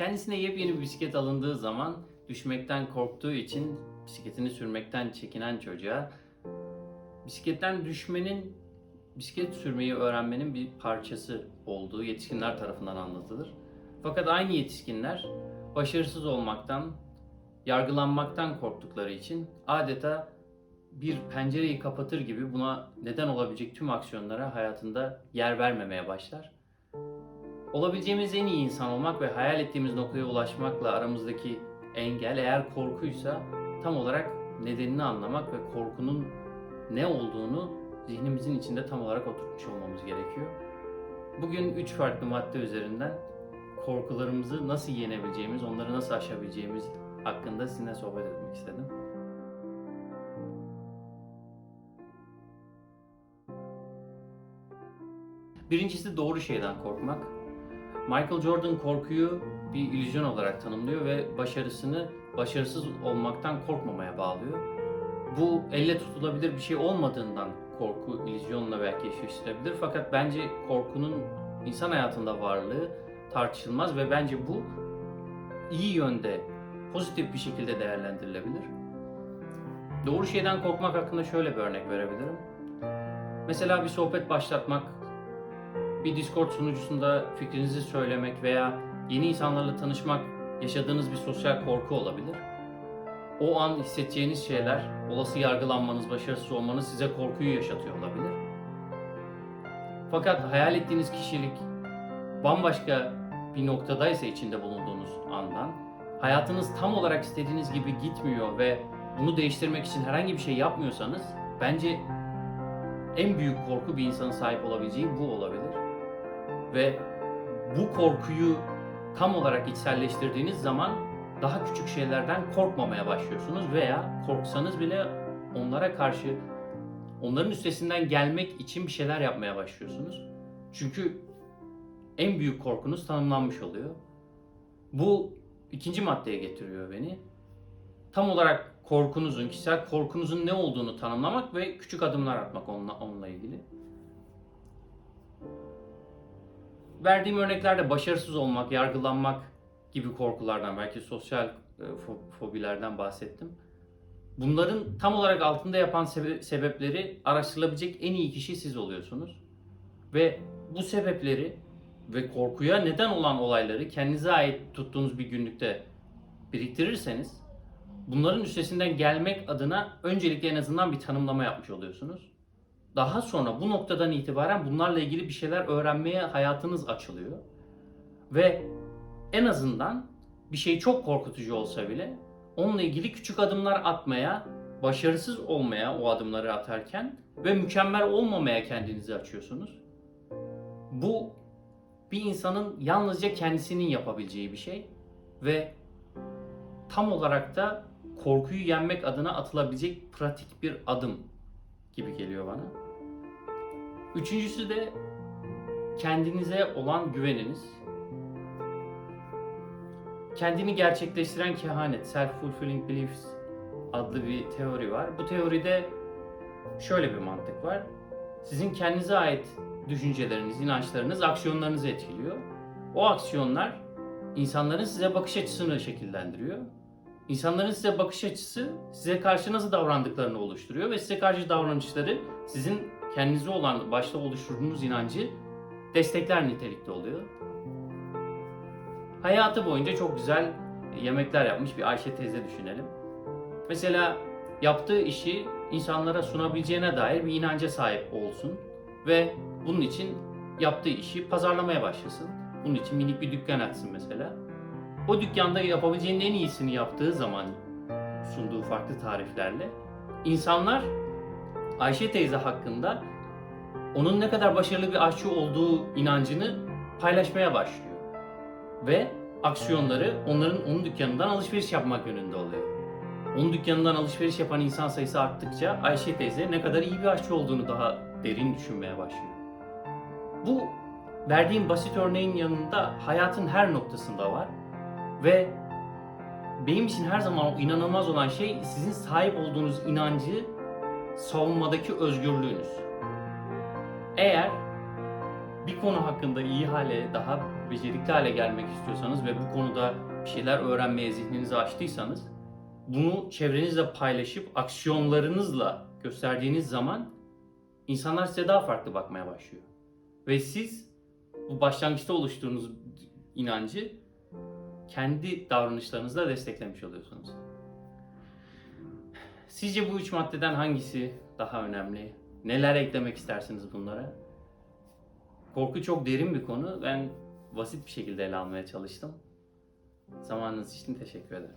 Kendisine yepyeni bir bisiklet alındığı zaman düşmekten korktuğu için bisikletini sürmekten çekinen çocuğa bisikletten düşmenin bisiklet sürmeyi öğrenmenin bir parçası olduğu yetişkinler tarafından anlatılır. Fakat aynı yetişkinler başarısız olmaktan, yargılanmaktan korktukları için adeta bir pencereyi kapatır gibi buna neden olabilecek tüm aksiyonlara hayatında yer vermemeye başlar. Olabileceğimiz en iyi insan olmak ve hayal ettiğimiz noktaya ulaşmakla aramızdaki engel eğer korkuysa tam olarak nedenini anlamak ve korkunun ne olduğunu zihnimizin içinde tam olarak oturtmuş olmamız gerekiyor. Bugün üç farklı madde üzerinden korkularımızı nasıl yenebileceğimiz, onları nasıl aşabileceğimiz hakkında sizinle sohbet etmek istedim. Birincisi doğru şeyden korkmak. Michael Jordan korkuyu bir illüzyon olarak tanımlıyor ve başarısını başarısız olmaktan korkmamaya bağlıyor. Bu elle tutulabilir bir şey olmadığından korku illüzyonla belki eşleştirebilir fakat bence korkunun insan hayatında varlığı tartışılmaz ve bence bu iyi yönde pozitif bir şekilde değerlendirilebilir. Doğru şeyden korkmak hakkında şöyle bir örnek verebilirim. Mesela bir sohbet başlatmak, bir Discord sunucusunda fikrinizi söylemek veya yeni insanlarla tanışmak yaşadığınız bir sosyal korku olabilir. O an hissedeceğiniz şeyler, olası yargılanmanız, başarısız olmanız size korkuyu yaşatıyor olabilir. Fakat hayal ettiğiniz kişilik bambaşka bir noktadaysa içinde bulunduğunuz andan, hayatınız tam olarak istediğiniz gibi gitmiyor ve bunu değiştirmek için herhangi bir şey yapmıyorsanız bence en büyük korku bir insanın sahip olabileceği bu olabilir. Ve bu korkuyu tam olarak içselleştirdiğiniz zaman daha küçük şeylerden korkmamaya başlıyorsunuz veya korksanız bile onlara karşı onların üstesinden gelmek için bir şeyler yapmaya başlıyorsunuz. Çünkü en büyük korkunuz tanımlanmış oluyor. Bu ikinci maddeye getiriyor beni. Tam olarak korkunuzun, kişisel korkunuzun ne olduğunu tanımlamak ve küçük adımlar atmak onunla, onunla ilgili. Verdiğim örneklerde başarısız olmak, yargılanmak gibi korkulardan, belki sosyal e, fo- fobilerden bahsettim. Bunların tam olarak altında yapan sebe- sebepleri araştırılabilecek en iyi kişi siz oluyorsunuz. Ve bu sebepleri ve korkuya neden olan olayları kendinize ait tuttuğunuz bir günlükte biriktirirseniz bunların üstesinden gelmek adına öncelikle en azından bir tanımlama yapmış oluyorsunuz. Daha sonra bu noktadan itibaren bunlarla ilgili bir şeyler öğrenmeye hayatınız açılıyor. Ve en azından bir şey çok korkutucu olsa bile onunla ilgili küçük adımlar atmaya, başarısız olmaya o adımları atarken ve mükemmel olmamaya kendinizi açıyorsunuz. Bu bir insanın yalnızca kendisinin yapabileceği bir şey ve tam olarak da korkuyu yenmek adına atılabilecek pratik bir adım gibi geliyor bana. Üçüncüsü de kendinize olan güveniniz. Kendini gerçekleştiren kehanet, self-fulfilling beliefs adlı bir teori var. Bu teoride şöyle bir mantık var. Sizin kendinize ait düşünceleriniz, inançlarınız aksiyonlarınızı etkiliyor. O aksiyonlar insanların size bakış açısını şekillendiriyor. İnsanların size bakış açısı size karşı nasıl davrandıklarını oluşturuyor ve size karşı davranışları sizin kendinize olan başta oluşturduğunuz inancı destekler nitelikte oluyor. Hayatı boyunca çok güzel yemekler yapmış bir Ayşe teyze düşünelim. Mesela yaptığı işi insanlara sunabileceğine dair bir inanca sahip olsun ve bunun için yaptığı işi pazarlamaya başlasın. Bunun için minik bir dükkan açsın mesela. O dükkanda yapabileceğinin en iyisini yaptığı zaman sunduğu farklı tariflerle insanlar Ayşe teyze hakkında onun ne kadar başarılı bir aşçı olduğu inancını paylaşmaya başlıyor. Ve aksiyonları onların onun dükkanından alışveriş yapmak yönünde oluyor. Onun dükkanından alışveriş yapan insan sayısı arttıkça Ayşe teyze ne kadar iyi bir aşçı olduğunu daha derin düşünmeye başlıyor. Bu verdiğim basit örneğin yanında hayatın her noktasında var ve benim için her zaman o inanılmaz olan şey sizin sahip olduğunuz inancı savunmadaki özgürlüğünüz. Eğer bir konu hakkında iyi hale daha becerikli hale gelmek istiyorsanız ve bu konuda bir şeyler öğrenmeye zihninizi açtıysanız bunu çevrenizle paylaşıp aksiyonlarınızla gösterdiğiniz zaman insanlar size daha farklı bakmaya başlıyor. Ve siz bu başlangıçta oluşturduğunuz inancı kendi davranışlarınızla desteklemiş oluyorsunuz. Sizce bu üç maddeden hangisi daha önemli? Neler eklemek istersiniz bunlara? Korku çok derin bir konu. Ben basit bir şekilde ele almaya çalıştım. Zamanınız için teşekkür ederim.